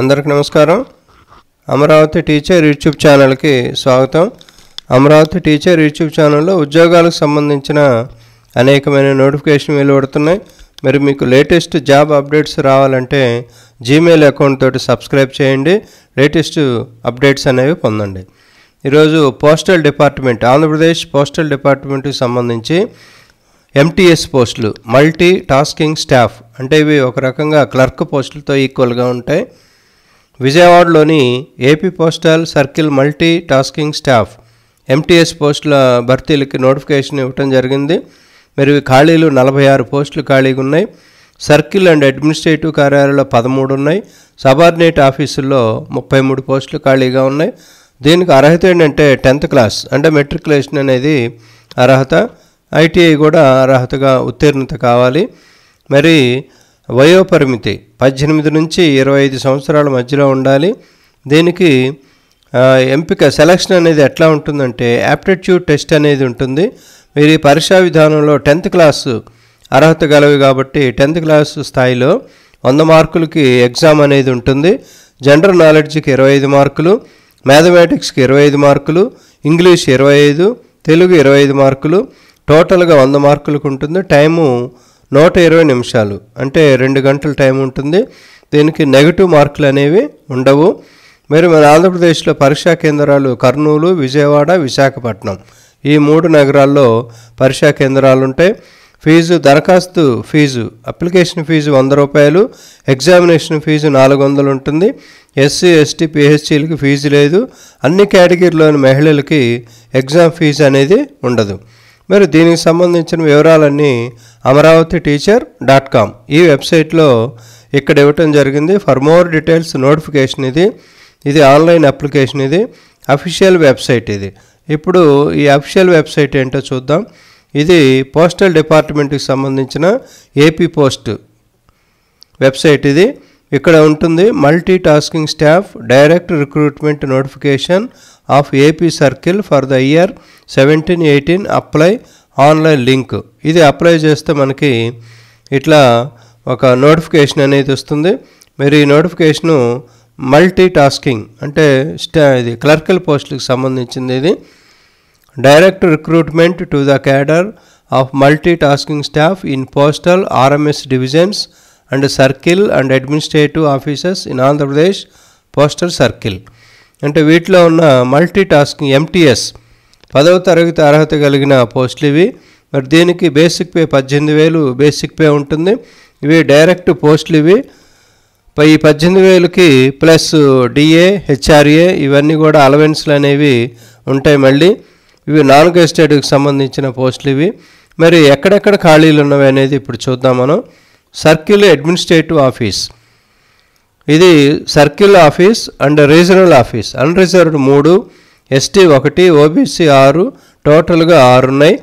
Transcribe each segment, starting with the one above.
అందరికి నమస్కారం. Amaravati teacher YouTube ఛానల్కి స్వాగతం. అమరావతి టీచర్ యూట్యూబ్ ఛానల్లో ఉద్యోగాలకు సంబంధించిన అనేకమైన నోటిఫికేషన్ వెలువడుతున్నాయి. మరి మీకు లేటెస్ట్ జాబ్ అప్డేట్స్ రావాలంటే జీమెయిల్ అకౌంట్ తోటి సబ్స్క్రైబ్ చేయండి. లేటెస్ట్ అప్డేట్స్ అనేవి పొందండి. ఈరోజు పోస్టల్ డిపార్ట్మెంట్ ఆంధ్రప్రదేశ్ పోస్టల్ డిపార్ట్మెంట్కి సంబంధించి ఎంటీఎస్ పోస్టులు మల్టీ టాస్కింగ్ స్టాఫ్ అంటే ఇవి ఒక రకంగా క్లర్క్ పోస్టులతో ఈక్వల్గా ఉంటాయి. విజయవాడలోని AP postal circle multi tasking staff MTS పోస్టుల భర్తీలకి నోటిఫికేషన్ ఇవ్వటం జరిగింది. మరి ఖాళీలు నలభై ఆరు పోస్టులు ఖాళీగా ఉన్నాయి. సర్కిల్ అండ్ అడ్మినిస్ట్రేటివ్ కార్యాలయంలో పదమూడు ఉన్నాయి. సబార్డినేట్ ఆఫీసుల్లో ముప్పై మూడు పోస్టులు ఖాళీగా ఉన్నాయి. దీనికి అర్హత ఏంటంటే టెన్త్ క్లాస్ అంటే మెట్రికులేషన్ అనేది అర్హత. ఐటీఐ కూడా అర్హతగా ఉత్తీర్ణత కావాలి. మరి వయోపరిమితి పద్దెనిమిది నుంచి ఇరవై ఐదు సంవత్సరాల మధ్యలో ఉండాలి. దీనికి ఎంపిక సెలక్షన్ అనేది ఎట్లా ఉంటుందంటే యాప్టిట్యూడ్ టెస్ట్ అనేది ఉంటుంది. మీరు ఈ పరీక్షా విధానంలో టెన్త్ క్లాసు అర్హత గలవి కాబట్టి టెన్త్ క్లాస్ స్థాయిలో వంద మార్కులకి ఎగ్జామ్ అనేది ఉంటుంది. జనరల్ నాలెడ్జ్కి ఇరవై ఐదు మార్కులు మ్యాథమెటిక్స్కి ఇరవై ఐదు మార్కులు ఇంగ్లీష్ ఇరవై ఐదు తెలుగు ఇరవై ఐదు మార్కులు టోటల్గా వంద మార్కులకు ఉంటుంది. టైము నూట ఇరవై నిమిషాలు. అంటే రెండు గంటల టైం ఉంటుంది. దీనికి నెగిటివ్ మార్కులు అనేవి ఉండవు. మరి మన ఆంధ్రప్రదేశ్లో పరీక్షా కేంద్రాలు కర్నూలు విజయవాడ విశాఖపట్నం. ఈ మూడు నగరాల్లో పరీక్షా కేంద్రాలు ఉంటాయి. ఫీజు దరఖాస్తు ఫీజు అప్లికేషన్ ఫీజు వంద రూపాయలు ఎగ్జామినేషన్ ఫీజు నాలుగు వందలు ఉంటుంది. ఎస్సీ ఎస్టీ పిహెచ్సీలకి ఫీజు లేదు. అన్ని కేటగిరీలోని మహిళలకి ఎగ్జామ్ ఫీజు అనేది ఉండదు. మరి దీనికి సంబంధించిన వివరాలన్నీ అమరావతి టీచర్ డాట్ కామ్. ఈ వెబ్సైట్లో ఇక్కడ ఇవ్వటం జరిగింది. ఫర్ మోర్ డీటెయిల్స్ నోటిఫికేషన్ ఇది. ఇది ఆన్లైన్ అప్లికేషన్ ఇది. అఫీషియల్ వెబ్సైట్ ఇది. ఇప్పుడు ఈ అఫీషియల్ వెబ్సైట్ ఏంటో చూద్దాం. ఇది పోస్టల్ డిపార్ట్మెంట్కి సంబంధించిన ఏపీ పోస్ట్ వెబ్సైట్ ఇది. ఇక్కడ ఉంటుంది multi tasking staff direct recruitment notification of AP circle for the year seventeen eighteen apply online link ఇది అప్లై చేస్తే మనకి ఇట్లా ఒక నోటిఫికేషన్ అనేది వస్తుంది. మీరు ఈ నోటిఫికేషను మల్టీ టాస్కింగ్ అంటే స్టా ఇది క్లర్కల్ పోస్టులకు సంబంధించింది ఇది. Direct recruitment to the cadre of multi tasking staff in postal RMS divisions and circle and administrative officers in Andhra Pradesh postal circle. అంటే వీటిలో ఉన్న మల్టీ టాస్కింగ్ ఎంటీఎస్ పదవ తరగతి అర్హత కలిగిన పోస్టులు ఇవి. మరి దీనికి బేసిక్ పే పద్దెనిమిది వేలు బేసిక్ పే ఉంటుంది. ఇవి డైరెక్ట్ పోస్టులు ఇవి. పై ఈ పద్దెనిమిది వేలకి ప్లస్ డిఏ హెచ్ఆర్ఏ ఇవన్నీ కూడా అలవెన్స్లు అనేవి ఉంటాయి మళ్ళీ. ఇవి నాలుగో స్టేట్కి సంబంధించిన పోస్టులు ఇవి. మరి ఎక్కడెక్కడ ఖాళీలు ఉన్నవి అనేది ఇప్పుడు చూద్దాం మనం. Circle administrative office. ఇది circle office and regional office. Unreserved మూడు ఎస్టీ ఒకటి ఓబీసీ ఆరు టోటల్గా ఆరు ఉన్నాయి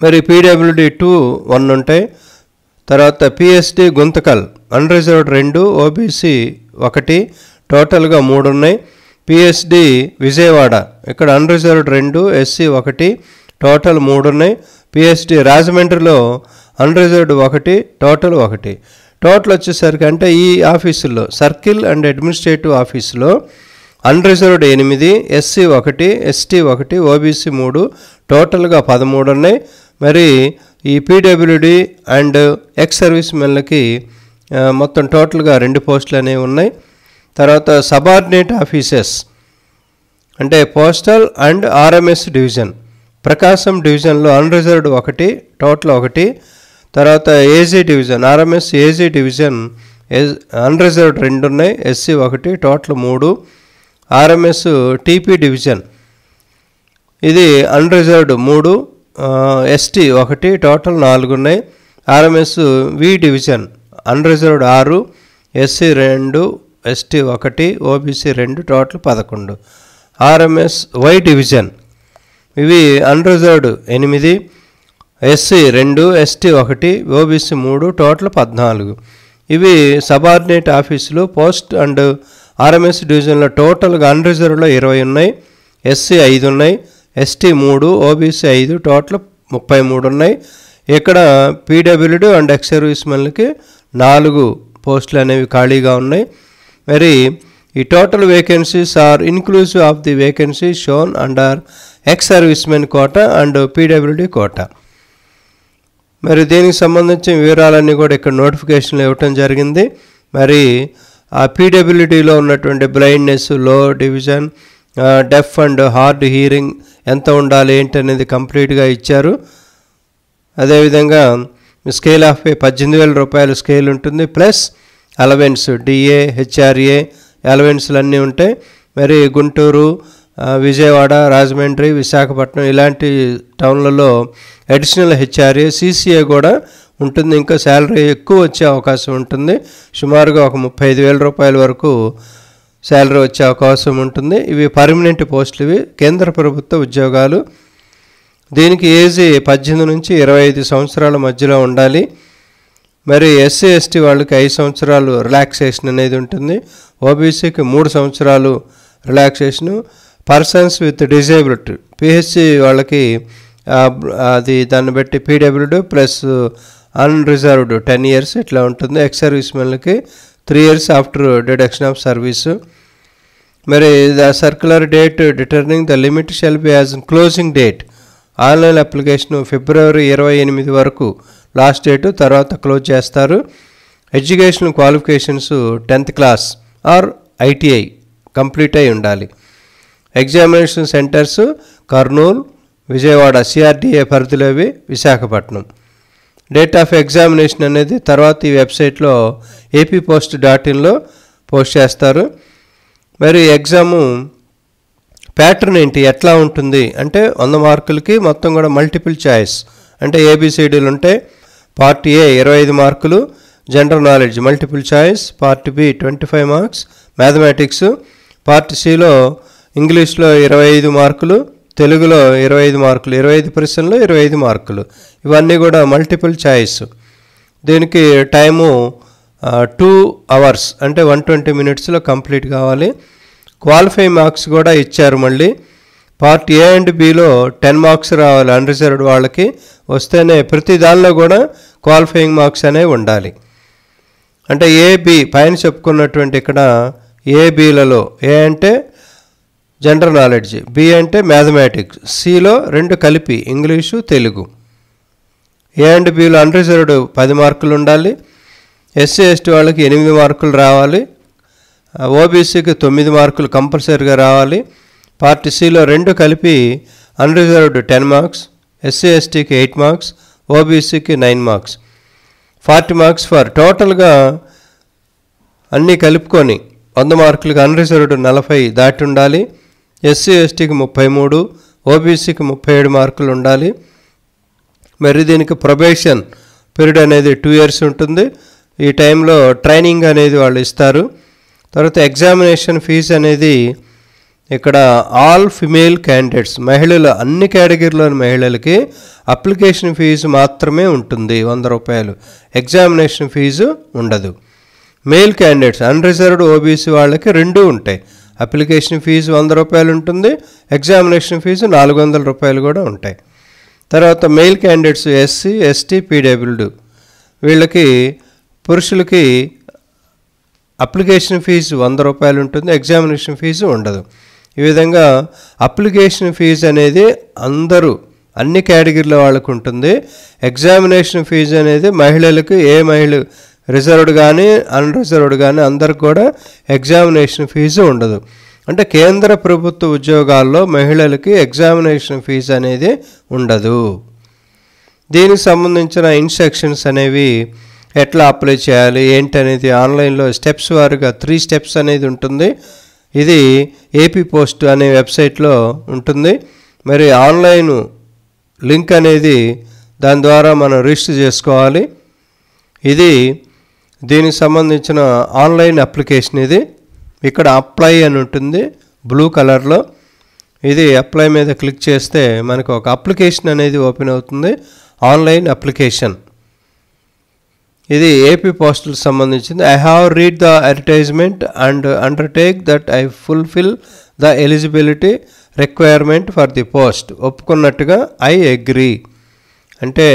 మరి పీడబ్ల్యూడి టూ వన్ ఉంటాయి తర్వాత పిఎస్డి గుంతకల్ అన్రిజర్వ్డ్ రెండు ఓబీసీ ఒకటి టోటల్గా మూడు ఉన్నాయి పిఎస్డి విజయవాడ ఇక్కడ అన్రిజర్వ్డ్ రెండు ఎస్సీ ఒకటి టోటల్ మూడు ఉన్నాయి పిఎస్డి రాజమండ్రిలో అన్రిజర్వ్డ్ ఒకటి టోటల్ ఒకటి. టోటల్ వచ్చేసరికి అంటే ఈ ఆఫీసుల్లో సర్కిల్ అండ్ అడ్మినిస్ట్రేటివ్ ఆఫీసులో అన్రిజర్వ్డ్ ఎనిమిది ఎస్సీ ఒకటి ఎస్టీ ఒకటి ఓబీసీ మూడు టోటల్గా పదమూడు ఉన్నాయి. మరి ఈ పీడబ్ల్యూడి అండ్ ఎక్స్ సర్వీస్ మెన్లకి మొత్తం టోటల్గా రెండు పోస్టులు అనేవి ఉన్నాయి. తర్వాత సబార్డినేట్ ఆఫీసెస్ అంటే postal and RMS division Prakasam డివిజన్లో అన్రిజర్వ్డ్ ఒకటి టోటల్ ఒకటి తర్వాత AG division RMS AG division unreserved రెండు ఉన్నాయి ఎస్సీ ఒకటి టోటల్ మూడు ఆర్ఎంఎస్ టీపీ డివిజన్ ఇది అన్రిజర్వ్డ్ మూడు ఎస్టీ ఒకటి టోటల్ నాలుగు ఉన్నాయి ఆర్ఎంఎస్ వి డివిజన్ అన్రిజర్వ్డ్ ఆరు ఎస్సీ రెండు ఎస్టీ ఒకటి ఓబీసీ రెండు టోటల్ పదకొండు. ఆర్ఎంఎస్ వై డివిజన్ ఇవి అన్రిజర్వ్డ్ ఎనిమిది ఎస్సీ రెండు ఎస్టీ ఒకటి ఓబీసీ మూడు టోటల్ పద్నాలుగు. ఇవి సబార్డినేట్ ఆఫీసులు పోస్ట్ అండ్ ఆర్ఎంఎస్ డివిజన్లో టోటల్గా అన్రిజర్వ్లో ఇరవై ఉన్నాయి. ఎస్సీ ఐదు ఉన్నాయి ఎస్టీ మూడు ఓబీసీ ఐదు టోటల్ ముప్పై మూడు ఉన్నాయి. ఇక్కడ పీడబ్ల్యూడి అండ్ ఎక్స్ సర్వీస్ మెన్లకి నాలుగు పోస్టులు అనేవి ఖాళీగా ఉన్నాయి. మరి ఈ total vacancies are inclusive of the vacancy shown under ex servicemen quota and PWD quota. మరి దీనికి సంబంధించిన వివరాలన్నీ కూడా ఇక్కడ నోటిఫికేషన్లు ఇవ్వటం జరిగింది. మరి ఆ పీడబ్ల్యూడీలో ఉన్నటువంటి బ్లైండ్నెస్లో division deaf and hard hearing ఎంత ఉండాలి ఏంటి అనేది కంప్లీట్గా ఇచ్చారు. అదేవిధంగా స్కేల్ ఆఫ్ పే పద్దెనిమిది వేల రూపాయల స్కేల్ ఉంటుంది. ప్లస్ అలవెన్స్ డిఏ హెచ్ఆర్ఏ అలవెన్స్లు అన్నీ ఉంటాయి. మరి గుంటూరు విజయవాడ రాజమండ్రి విశాఖపట్నం ఇలాంటి టౌన్లలో అడిషనల్ హెచ్ఆర్ఏ సీసీఏ కూడా ఉంటుంది. ఇంకా శాలరీ ఎక్కువ వచ్చే అవకాశం ఉంటుంది. సుమారుగా ఒక ముప్పై ఐదు వేల రూపాయల వరకు శాలరీ వచ్చే అవకాశం ఉంటుంది. ఇవి పర్మనెంట్ పోస్టులు ఇవి. కేంద్ర ప్రభుత్వ ఉద్యోగాలు. దీనికి ఏజ్ పద్దెనిమిది నుంచి ఇరవై ఐదు సంవత్సరాల మధ్యలో ఉండాలి. మరి ఎస్సీ ఎస్టీ వాళ్ళకి ఐదు సంవత్సరాలు రిలాక్సేషన్ అనేది ఉంటుంది. ఓబీసీకి మూడు సంవత్సరాలు relaxation. Persons with disability PHC వాళ్ళకి అది దాన్ని బట్టి PWD plus unreserved ten years ఇట్లా ఉంటుంది. Ex service మెన్లకి three years after deduction of service మరి the circular date determining the limit shall be as closing date online application ఫిబ్రవరి ఇరవై ఎనిమిది వరకు లాస్ట్ డేటు తర్వాత క్లోజ్ చేస్తారు. Education qualifications tenth class or ITI complete అయి ఉండాలి. Examination centres Kurnool Vijayawada CRDA పరిధిలోవి Visakhapatnam. Date of examination అనేది తర్వాత ఈ వెబ్సైట్లో ఏపీ పోస్ట్ డాట్ ఇన్లో పోస్ట్ చేస్తారు. మరి ఎగ్జాము ప్యాటర్న్ ఏంటి? ఎట్లా ఉంటుంది? అంటే వంద మార్కులకి మొత్తం కూడా మల్టిపుల్ చాయిస్ అంటే ఏబిసిడీలు ఉంటాయి. పార్ట్ ఏ ఇరవై ఐదు మార్కులు. General knowledge multiple choice part B twenty five marks mathematics part సిలో ఇంగ్లీష్లో ఇరవై ఐదు మార్కులు తెలుగులో ఇరవై ఐదు మార్కులు ఇరవై ఐదు ప్రశ్నలు ఇరవై ఐదు మార్కులు. ఇవన్నీ కూడా మల్టిపుల్ చాయిస్ దీనికి టైము టూ అవర్స్ అంటే వన్ ట్వంటీ మినిట్స్లో కంప్లీట్ కావాలి. క్వాలిఫై మార్క్స్ కూడా ఇచ్చారు మళ్ళీ. పార్ట్ ఏ అండ్ బిలో టెన్ మార్క్స్ రావాలి అన్రిజర్వ్డ్ వాళ్ళకి. వస్తేనే ప్రతి దానిలో కూడా క్వాలిఫైయింగ్ మార్క్స్ అనేవి ఉండాలి. అంటే ఏబి పైన చెప్పుకున్నటువంటి ఇక్కడ ఏబీలలో ఏ అంటే జనరల్ నాలెడ్జ్ బి అంటే మ్యాథమెటిక్స్ సిలో రెండు కలిపి ఇంగ్లీషు తెలుగు ఏ అండ్ బిలో అన్రిజర్వ్డ్ పది మార్కులు ఉండాలి. ఎస్సీ ఎస్టీ వాళ్ళకి ఎనిమిది మార్కులు రావాలి. Uh, ఓబీసీకి తొమ్మిది మార్కులు కంపల్సరీగా రావాలి. పార్టీ సిలో రెండు కలిపి అన్రిజర్వ్డ్ టెన్ మార్క్స్ ఎస్సీ ఎస్టీకి eight marks ఓబీసీకి nine marks forty marks for టోటల్గా అన్నీ కలుపుకొని వంద మార్కులకి అన్రిజర్వ్డ్ నలభై దాటి ఉండాలి. ఎస్సీ ఎస్టీకి ముప్పై మూడు ఓబీసీకి ముప్పై ఏడు మార్కులు ఉండాలి. మరి దీనికి ప్రొబేషన్ పీరియడ్ అనేది టూ ఇయర్స్ ఉంటుంది. ఈ టైంలో ట్రైనింగ్ అనేది వాళ్ళు ఇస్తారు. తర్వాత ఎగ్జామినేషన్ ఫీజు అనేది ఇక్కడ ఆల్ ఫిమేల్ క్యాండిడేట్స్ మహిళలు అన్ని కేటగిరీలోని మహిళలకి అప్లికేషన్ ఫీజు మాత్రమే ఉంటుంది వంద రూపాయలు. ఎగ్జామినేషన్ ఫీజు ఉండదు. మేల్ క్యాండిడేట్స్ అన్రిజర్వ్డ్ ఓబీసీ వాళ్ళకి రెండు ఉంటాయి. అప్లికేషన్ ఫీజు వంద రూపాయలు ఉంటుంది ఎగ్జామినేషన్ ఫీజు నాలుగు వందల రూపాయలు కూడా ఉంటాయి. తర్వాత male candidates SC ST PWD. వీళ్ళకి పురుషులకి అప్లికేషన్ ఫీజు వంద రూపాయలు ఉంటుంది ఎగ్జామినేషన్ ఫీజు ఉండదు. ఈ విధంగా అప్లికేషన్ ఫీజు అనేది అందరూ అన్ని కేటగిరీల వాళ్ళకు ఉంటుంది. ఎగ్జామినేషన్ ఫీజు అనేది మహిళలకు ఏ మహిళ రిజర్వ్డ్ కానీ అన్రిజర్వ్డ్ కానీ అందరికి కూడా ఎగ్జామినేషన్ ఫీజు ఉండదు. అంటే కేంద్ర ప్రభుత్వ ఉద్యోగాల్లో మహిళలకి ఎగ్జామినేషన్ ఫీజు అనేది ఉండదు. దీనికి సంబంధించిన ఇన్స్ట్రక్షన్స్ అనేవి ఎట్లా అప్లై చేయాలి ఏంటి అనేది ఆన్లైన్లో స్టెప్స్ వారుగా త్రీ స్టెప్స్ అనేది ఉంటుంది. ఇది ఏపీ పోస్ట్ అనే వెబ్సైట్లో ఉంటుంది. మరి ఆన్లైన్ లింక్ అనేది దాని ద్వారా మనం రిజిస్టర్ చేసుకోవాలి. ఇది దీనికి సంబంధించిన ఆన్లైన్ అప్లికేషన్ ఇది. ఇక్కడ అప్లై అని ఉంటుంది బ్లూ కలర్లో. ఇది అప్లై మీద క్లిక్ చేస్తే మనకు ఒక అప్లికేషన్ అనేది ఓపెన్ అవుతుంది ఆన్లైన్ అప్లికేషన్. ఇది ఏపీ పోస్టులకు సంబంధించింది. I have read the advertisement and undertake that I fulfil the eligibility requirement for the post ఒప్పుకున్నట్టుగా I agree అంటే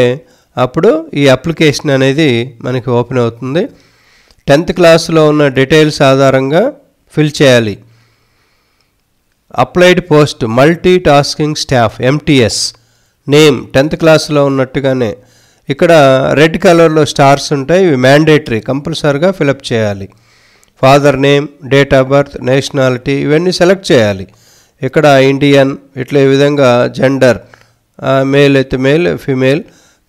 అప్పుడు ఈ అప్లికేషన్ అనేది మనకి ఓపెన్ అవుతుంది. టెన్త్ క్లాస్లో ఉన్న డీటెయిల్స్ ఆధారంగా ఫిల్ చేయాలి. Applied post multi tasking staff MTS name tenth క్లాస్లో ఉన్నట్టుగానే. ఇక్కడ రెడ్ కలర్లో స్టార్స్ ఉంటాయి ఇవి మ్యాండేటరీ కంపల్సరీగా ఫిలప్ చేయాలి. Father name date of birth nationality ఇవన్నీ సెలెక్ట్ చేయాలి. ఇక్కడ ఇండియన్ ఇట్లా ఈ విధంగా జెండర్ మేల్ అయితే మేల్ ఫిమేల్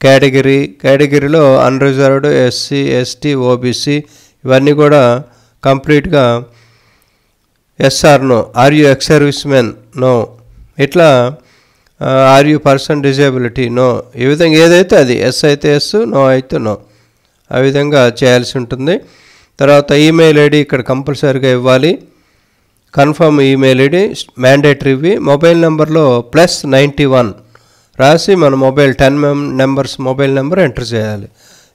కేటగిరీ కేటగిరీలో అన్రిజర్వ్డ్ ఎస్సీ ఎస్టీ ఓబీసీ ఇవన్నీ కూడా కంప్లీట్గా yes or no are you ex servicemen no. ఇట్లా are you person disability no. ఈ విధంగా ఏదైతే అది ఎస్ అయితే ఎస్ నో అయితే నో. ఆ విధంగా చేయాల్సి ఉంటుంది. తర్వాత ఈమెయిల్ ఐడి ఇక్కడ కంపల్సరీగా ఇవ్వాలి. కన్ఫర్మ్ ఈమెయిల్ ఐడి మ్యాండేటరీవి మొబైల్ నెంబర్లో ప్లస్ నైంటీ వన్. రాసి మన మొబైల్ టెన్ మెం నెంబర్స్ మొబైల్ నెంబర్ ఎంటర్ చేయాలి.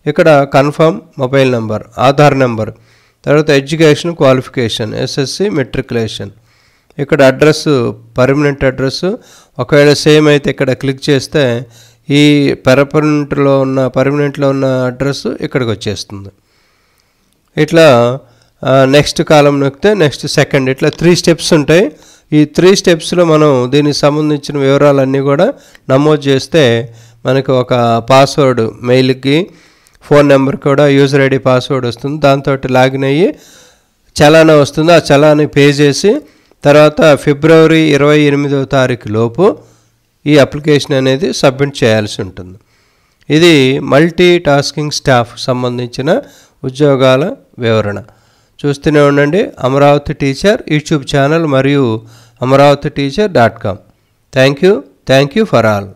ఇక్కడ confirm mobile number Aadhaar number తర్వాత ఎడ్యుకేషన్ క్వాలిఫికేషన్ ఎస్ఎస్సి మెట్రికులేషన్ ఇక్కడ అడ్రస్ పర్మనెంట్ అడ్రస్. ఒకవేళ సేమ్ అయితే ఇక్కడ క్లిక్ చేస్తే ఈ పర్మనెంట్లో ఉన్న పర్మనెంట్లో ఉన్న అడ్రస్ ఇక్కడికి వచ్చేస్తుంది. ఇట్లా నెక్స్ట్ కాలం నొక్కితే నెక్స్ట్ సెకండ్. ఇట్లా త్రీ స్టెప్స్ ఉంటాయి. ఈ త్రీ స్టెప్స్లో మనం దీనికి సంబంధించిన వివరాలన్నీ కూడా నమోదు చేస్తే మనకు ఒక పాస్వర్డ్ మెయిల్కి ఫోన్ నెంబర్ కూడా యూజర్ ఐడి పాస్వర్డ్ వస్తుంది. దాంతో లాగిన్ అయ్యి చలానా వస్తుంది. ఆ చలాన్ని పే చేసి తర్వాత ఫిబ్రవరి ఇరవై ఎనిమిదవ తారీఖు లోపు ఈ అప్లికేషన్ అనేది సబ్మిట్ చేయాల్సి ఉంటుంది. ఇది మల్టీ టాస్కింగ్ స్టాఫ్ సంబంధించిన ఉద్యోగాల వివరణ. చూస్తూనే ఉండండి. అమరావతి టీచర్ యూట్యూబ్ ఛానల్ మరియు Amaravati teacher dot com. Thank you. Thank you for all.